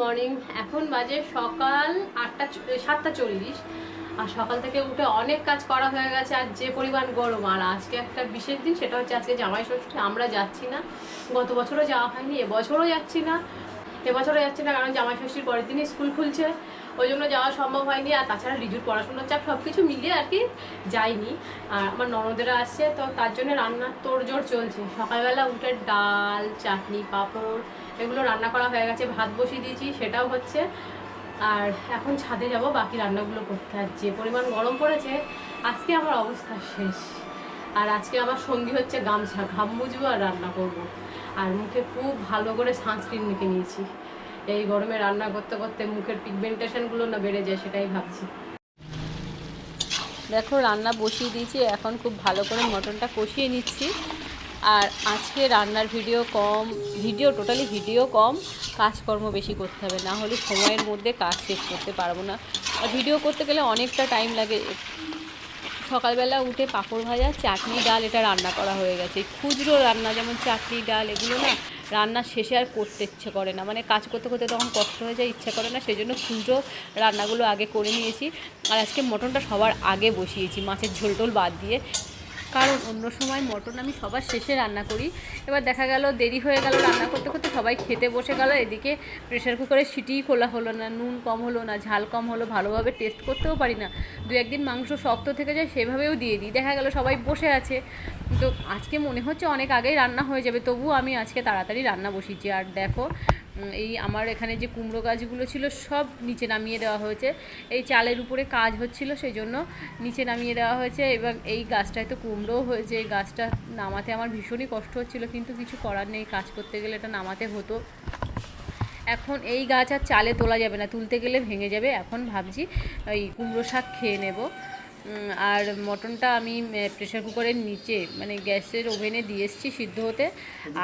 Morning এখন বাজে সকাল আটটা সাতটা চল্লিশ। আর সকাল থেকে উঠে অনেক কাজ করা হয়ে গেছে, আর যে পরিমাণ গরম। আর আজকে একটা বিশেষ দিন, সেটা হচ্ছে আজকে জামাই ষষ্ঠী। আমরা যাচ্ছি না। গত বছরও যাওয়া হয়নি, এবছরও যাচ্ছি না। এবছরও যাচ্ছি না, কারণ জামাই ষষ্ঠীর পরের দিনই স্কুল খুলছে। ওই জন্য যাওয়া সম্ভব হয়নি, আর তাছাড়া রিজুর পড়াশোনার চাপ সব কিছু মিলিয়ে আর কি যাইনি। আর আমার ননদেরা আসছে, তো তার জন্য রান্নার তোড়জোড় চলছে। সকালবেলা উঠে ডাল, চাটনি, পাঁপড় এগুলো রান্না করা হয়ে গেছে, ভাত বসিয়ে দিয়েছি, সেটাও হচ্ছে। আর এখন ছাদে যাব, বাকি রান্নাগুলো করতে আর যে পরিমাণ গরম পড়েছে, আজকে আমার অবস্থা শেষ। আর আজকে আমার সঙ্গী হচ্ছে গামছা ঘাম মুজবো আর রান্না করব। আর মুখে খুব ভালো করে সানস্ক্রিন মেখে নিয়েছি। এই গরমে রান্না করতে করতে মুখের পিগমেন্টেশনগুলো না বেড়ে যায়, সেটাই ভাবছি। দেখো, রান্না বসিয়ে দিয়েছি, এখন খুব ভালো করে মটনটা কষিয়ে নিচ্ছি। আর আজকে রান্নার ভিডিও কম ভিডিও টোটালি ভিডিও কম, কাজকর্ম বেশি করতে হবে, না হলে সময়ের মধ্যে কাজ শেষ করতে পারব না। আর ভিডিও করতে গেলে অনেকটা টাইম লাগে। সকালবেলা উঠে পাঁপড় ভাজা, চাটনি, ডাল, এটা রান্না করা হয়ে গেছে। খুচরো রান্না, যেমন চাটনি, ডাল, এগুলো না রান্নার শেষে আর করতে ইচ্ছে করে না। মানে কাজ করতে করতে তখন কষ্ট হয়ে যায়, ইচ্ছা করে না সেই জন্য খুচরো রান্নাগুলো আগে করে নিয়েছি। আর আজকে মটনটা সবার আগে বসিয়েছি, মাছের ঝোল টোল বাদ দিয়ে। কারণ অন্য সময় মটন আমি সবার শেষে রান্না করি। এবার দেখা গেল দেরি হয়ে গেল রান্না করতে করতে সবাই খেতে বসে গেল, এদিকে প্রেশার কুকারে সিটিই খোলা হলো না, নুন কম হলো না, ঝাল কম হলো, ভালোভাবে টেস্ট করতেও পারি না। দু একদিন মাংস শক্ত থেকে যায় সেভাবেও দিয়ে দিই, দেখা গেল সবাই বসে আছে। তো আজকে মনে হচ্ছে অনেক আগেই রান্না হয়ে যাবে, তবুও আমি আজকে তাড়াতাড়ি রান্না বসিয়েছি। আর দেখো এই আমার এখানে যে কুমড়ো গাছগুলো ছিল সব নিচে নামিয়ে দেওয়া হয়েছে। এই চালের উপরে কাজ হচ্ছিল সেই জন্য নিচে নামিয়ে দেওয়া হয়েছে এবং এই গাছটায় তো কুমড়োও হয়েছে। এই গাছটা নামাতে আমার ভীষণই কষ্ট হচ্ছিল, কিন্তু কিছু করার নেই। কাজ করতে গেলে এটা নামাতে হতো। এখন এই গাছ আর চালে তোলা যাবে না, তুলতে গেলে ভেঙে যাবে। এখন ভাবছি ওই কুমড়ো শাক খেয়ে নেব। আর মটনটা আমি প্রেশার কুকারের নিচে মানে গ্যাসের ওভেনে দিয়ে এসেছি সিদ্ধ হতে।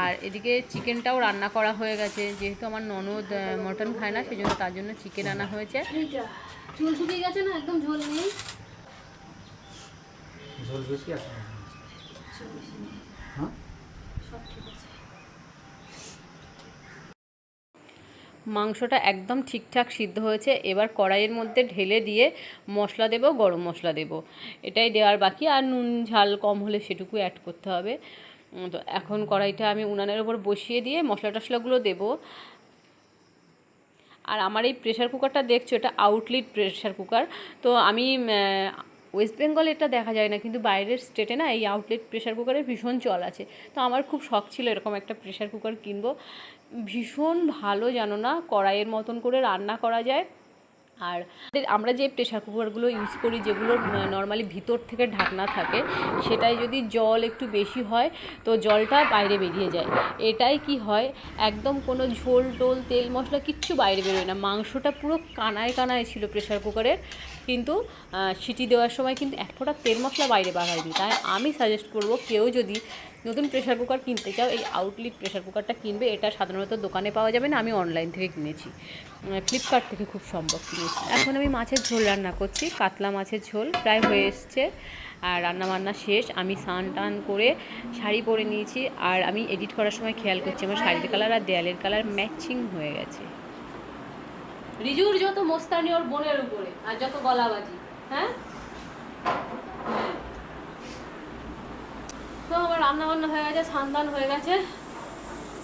আর এদিকে চিকেনটাও রান্না করা হয়ে গেছে। যেহেতু আমার ননদ মটন খায় না সেই জন্য তার জন্য চিকেন আনা হয়েছে। চুল শুকিয়ে গেছে না? একদম ঝোল নেই। ঝোল বেশি আছে হ্যাঁ? মাংসটা একদম ঠিকঠাক সিদ্ধ হয়েছে। এবার কড়াইয়ের মধ্যে ঢেলে দিয়ে মশলা দেব, গরম মশলা দেব। এটাই দেওয়ার বাকি, আর নুন, ঝাল কম হলে সেটুকু অ্যাড করতে হবে। তো এখন কড়াইটা আমি উনানের ওপর বসিয়ে দিয়ে মশলা টশলাগুলো দেবো। আর আমার এই প্রেশার কুকারটা দেখছ, এটা আউটলিট প্রেশার কুকার তো আমি ওয়েস্ট বেঙ্গল এটা দেখা যায় না, কিন্তু বাইরের স্টেটে না এই আউটলেট প্রেশার কুকারের ভীষণ চল আছে। তো আমার খুব শখ ছিল এরকম একটা প্রেশার কুকার কিনবো। ভীষণ ভালো জানো না, কড়াইয়ের মতন করে রান্না করা যায়। আর আমরা যে প্রেশার কুকারগুলো ইউজ করি, যেগুলো নর্মালি ভিতর থেকে ঢাকনা থাকে, সেটাই যদি জল একটু বেশি হয়, তো জলটা বাইরে বেরিয়ে যায়। এটাই কি হয়, একদম কোনো ঝোল, টোল, তেল, মশলা কিচ্ছু বাইরে বেরোয় না। মাংসটা পুরো কানায় কানায় ছিল প্রেশার কুকারের কিন্তু সিটি দেওয়ার সময় কিন্তু এক ফোঁটা তেল মশলা বাইরে বার হয়নি। তাই আমি সাজেস্ট করব, কেউ যদি নতুন প্রেশার কুকার কিনতে চাও, এই আউটলিট প্রেশার কুকারটা কিনবে, এটা সাধারণত দোকানে পাওয়া যাবে না, আমি অনলাইন থেকে কিনেছি। ফ্লিপকার্ট থেকে খুব সম্ভব কিনেছি। এখন আমি মাছের ঝোল রান্না করছি, কাতলা মাছের ঝোল প্রায় হয়ে এসছে, আর রান্না বান্না শেষ। আমি স্নান টান করে শাড়ি পরে নিয়েছি, আর আমি এডিট করার সময় খেয়াল করছি, আমার শাড়ির কালার আর দেয়ালের কালার ম্যাচিং হয়ে গেছে। রিজুর যত মোস্তানি ওর বোনের উপরে, আর যত গলাবাজি হ্যাঁ তো আমার রান্না বান্না হয়ে গেছে সান্দান হয়ে গেছে।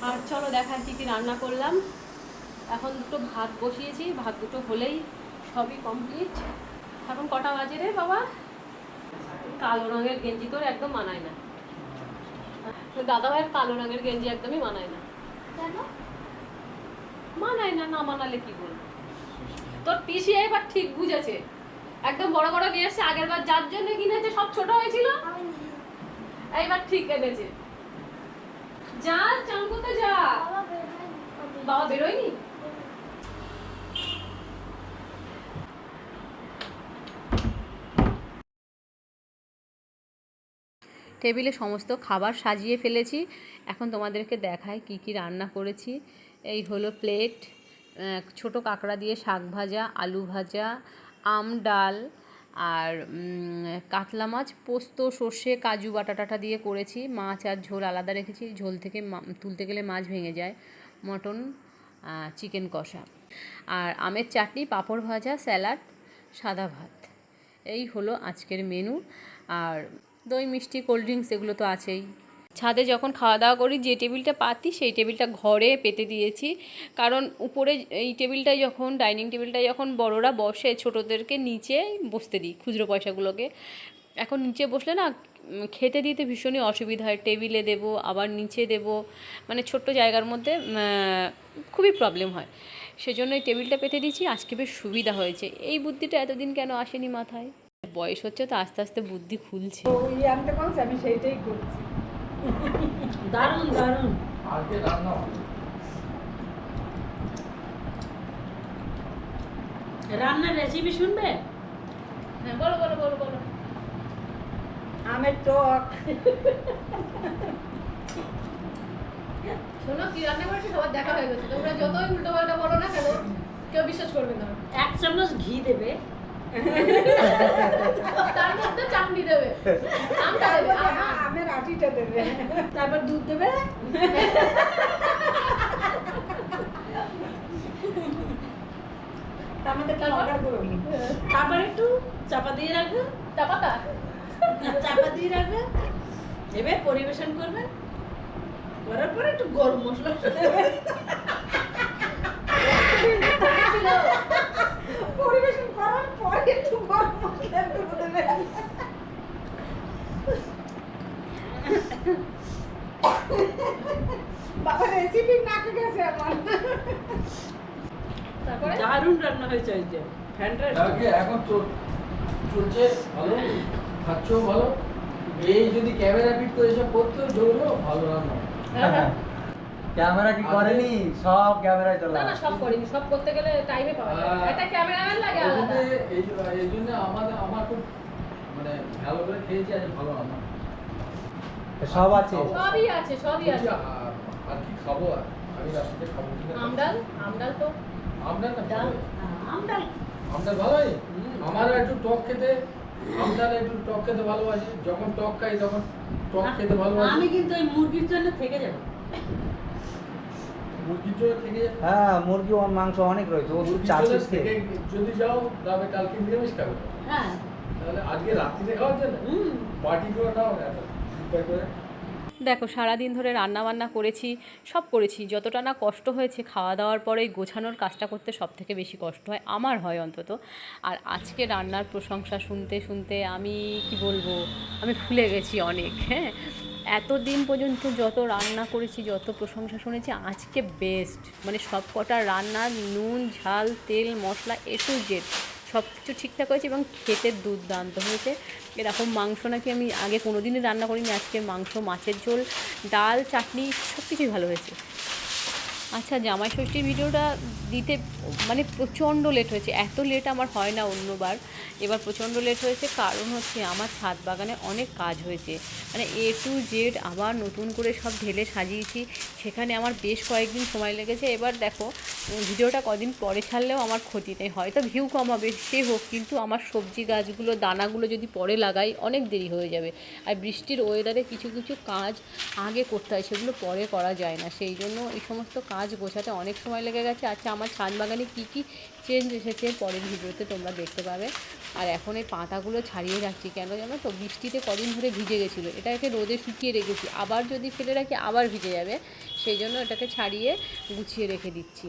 আর চলো দেখা কি কি রান্না করলাম। এখন দুটো ভাত বসিয়েছি ভাত দুটো হলেই সবই কমপ্লিট এখন কটা বাজে রে বাবা? কালো রঙের গেঞ্জি তোর একদম মানায় না। দাদা ভাইয়ের কালো রঙের গেঞ্জি একদমই মানায় না। মানায় না না মানালে কি বলব তোর পিসি এবার ঠিক বুঝেছে। একদম বড় বড় নিয়ে এসছে আগের বার যার জন্য কিনেছে সব ছোট হয়েছিল। এইবার ঠিক এনেছে। যা চান করতে যা। বাবা বেরোয়নি। টেবিলে সমস্ত খাবার সাজিয়ে ফেলেছি। এখন তোমাদেরকে দেখাই কি কি রান্না করেছি। এই হলো প্লেট ছোট কাঁকড়া দিয়ে শাক ভাজা আলু ভাজা আম ডাল আর কাতলা মাছ, পোস্ত, সর্ষে, কাজু বাটা টাটা দিয়ে করেছি। মাছ আর ঝোল আলাদা রেখেছি। ঝোল থেকে তুলতে গেলে মাছ ভেঙে যায়। মটন চিকেন কষা। আর আমের চাটনি, পাঁপড় ভাজা, স্যালাড, সাদা ভাত। এই হলো আজকের মেনু আর দই, মিষ্টি কোল্ড ড্রিঙ্কস এগুলো তো আছেই। ছাদে যখন খাওয়া দাওয়া করি, যে টেবিলটা পাতি সেই টেবিলটা ঘরে পেতে দিয়েছি। কারণ উপরে এই টেবিলটায় যখন, ডাইনিং টেবিলটায় যখন বড়রা বসে, ছোটোদেরকে নিচে বসতে দিই খুচরো পয়সাগুলোকে। এখন নিচে বসলে না খেতে দিতে ভীষণই অসুবিধা হয়। টেবিলে দেবো, আবার নিচে দেবো মানে ছোট্ট জায়গার মধ্যে খুবই প্রবলেম হয়। সেজন্য এই টেবিলটা পেতে দিয়েছি, আজকে বেশ সুবিধা হয়েছে। এই বুদ্ধিটা এতদিন কেন আসেনি মাথায়? বয়স হচ্ছে তো আস্তে আস্তে বুদ্ধি খুলছে। আমি সেইটাই করছি দারুণ দারুণ। আজকে রান্না রান্নার রেসিপি শুনবে? হ্যাঁ বলো বলো বলো বলো। আমের টক। শোনো কি রান্না করেছি? সবার দেখা হয়ে গেছে। তোমরা যতই উল্টো পাল্টা বলো না কেন কেউ বিশ্বাস করবে না। এক চামচ ঘি দেবে। তার মধ্যে চাটনি দেবে। আমটা। আমের আটিটা দেবে। তারপর দুধ দেবে? একটু তারপর? একটু চাপা দিয়ে রাখবে। চাপা দিয়ে রাখবে। এবার পরিবেশন করবে। করার পরে একটু গরম মশলা। দেবে পরিবেশন করার পরে একটু গরম মশলা গুঁড়ো দেবে বাবা রেসিপি নাকে গেছে আমার তারপরে? দারুণ রান্না হয়েছে ওই যে ফ্যানটা এখন চল- চলছে? ভালো? খাচ্ছেও ভালো? এই যদি ক্যামেরা ফিট করে এসব করতো জোরও ভালো রান্না। হবে। হ্যাঁ, ক্যামেরা কি করেনি? সব ক্যামেরায় চলে না সব করিনি। সব করতে গেলে টাইমে পাওয়া যায়। একটা ক্যামেরাম্যান লাগে এই জন্য আলাদা এই জন্য- এই জন্য আমাদের আমার খুব মানে ভালো করে খেয়েছি আজ ভালো রান্না সব আছে। সবই আছে সবই আছে। আর- কি খাব আর? আমি রাস্তাতে খাব কি আমডাল? আমডাল তো। আমডাল না ডাল ভালো। আমডাল। আমডাল ভালো হয় আমার একটু টক খেতে আমডাল একটু টক খেতে ভালোবাসি। যখন টক খাই তখন টক খেতে ভালোবাসি। আমি কিন্তু ওই মুরগির জন্য থেকে যাব মুরগির জন্য থেকে যায় হ্যাঁ মুরগি ও মাংস অনেক রয়েছে ও চার পিস থেকে যদি যাও তবে কালকে নিরামিষ খাবে। হ্যাঁ। তাহলে আজকে রাত্রিতে খাওয়ার জন্য? পার্টি করে নাও করে। দেখো সারাদিন ধরে রান্না বান্না করেছি সব করেছি। যতটা না কষ্ট হয়েছে খাওয়া দাওয়ার পরে গোছানোর কাজটা করতে সব থেকে বেশি কষ্ট হয় আমার হয় অন্তত। আর আজকে রান্নার প্রশংসা শুনতে শুনতে আমি কি বলব আমি ফুলে গেছি অনেক হ্যাঁ। এতদিন পর্যন্ত যত রান্না করেছি, যত প্রশংসা শুনেছি, আজকে বেস্ট মানে সব কটা রান্নার নুন, ঝাল, তেল, মশলা এ টু জেড সব কিছু ঠিকঠাক হয়েছে এবং খেতে দুর্দান্ত হয়েছে। এরকম মাংস নাকি আমি আগে কোনো দিনই রান্না করিনি, আজকে মাংস, মাছের ঝোল, ডাল, চাটনি সব কিছুই ভালো হয়েছে। আচ্ছা জামাই ষষ্ঠীর ভিডিওটা দিতে মানে প্রচণ্ড লেট হয়েছে। এত লেট আমার হয় না অন্যবার। এবার প্রচণ্ড লেট হয়েছে, কারণ হচ্ছে আমার ছাদ বাগানে অনেক কাজ হয়েছে। মানে এ টু জেড আবার নতুন করে সব ঢেলে সাজিয়েছি। সেখানে আমার বেশ কয়েকদিন সময় লেগেছে। এবার দেখো, ভিডিওটা কদিন পরে ছাড়লেও আমার ক্ষতি নেই। হয়তো ভিউ কমাবে, সে হোক, কিন্তু আমার সবজি গাছগুলো, দানাগুলো যদি পরে লাগাই, অনেক দেরি হয়ে যাবে। আর বৃষ্টির ওয়েদারে কিছু কিছু কাজ আগে করতে হয়, সেগুলো পরে করা যায় না। সেই জন্য এই সমস্ত কাজ গোছাতে অনেক সময় লেগে গেছে। আচ্ছা আমার ছাদ বাগানে কী কী চেঞ্জ এসেছে পরের ভিডিওতে তোমরা দেখতে পাবে। আর এখন এই পাতাগুলো ছাড়িয়ে রাখছি কেন জানো তো? বৃষ্টিতে কদিন ধরে ভিজে গেছিল। এটাকে রোদে শুকিয়ে রেখেছি। আবার যদি ফেলে রাখি, আবার ভিজে যাবে। সেই জন্য এটাকে ছাড়িয়ে গুছিয়ে রেখে দিচ্ছি।